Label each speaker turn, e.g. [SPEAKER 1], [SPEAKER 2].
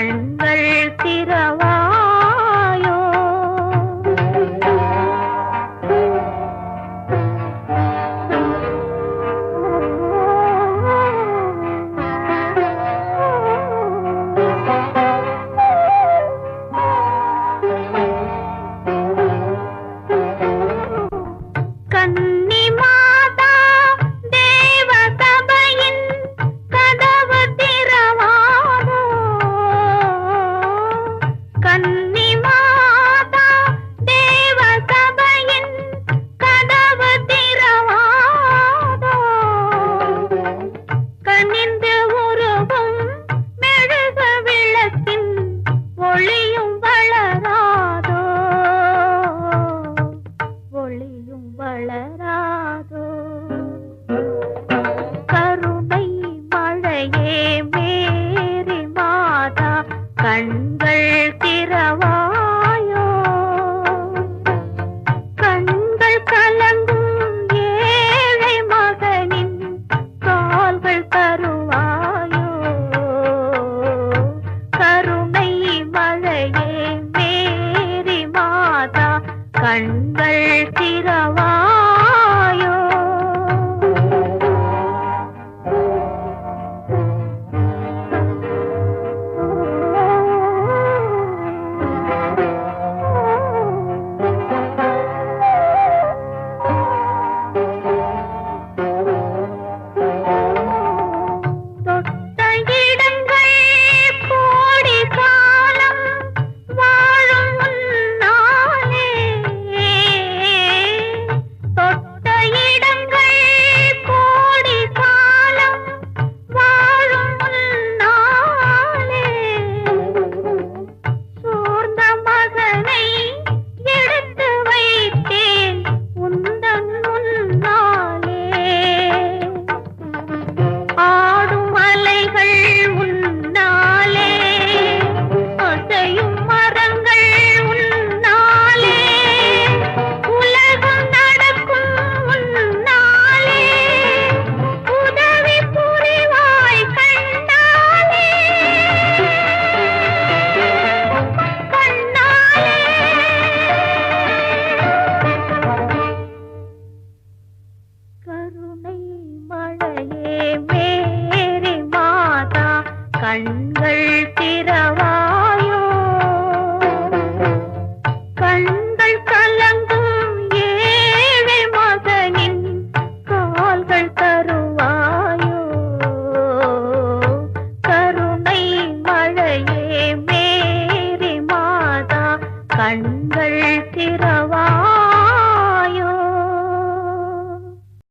[SPEAKER 1] alone. கண்கள் திறவா? மேரி மாதா கண்கள் திறவாயோ? கண்கள் கலங்கும் ஏழை மகனின் கால்கள் தருவாயோ? கருணை மழையே மேரி மாதா கண்கள் திறவாயோ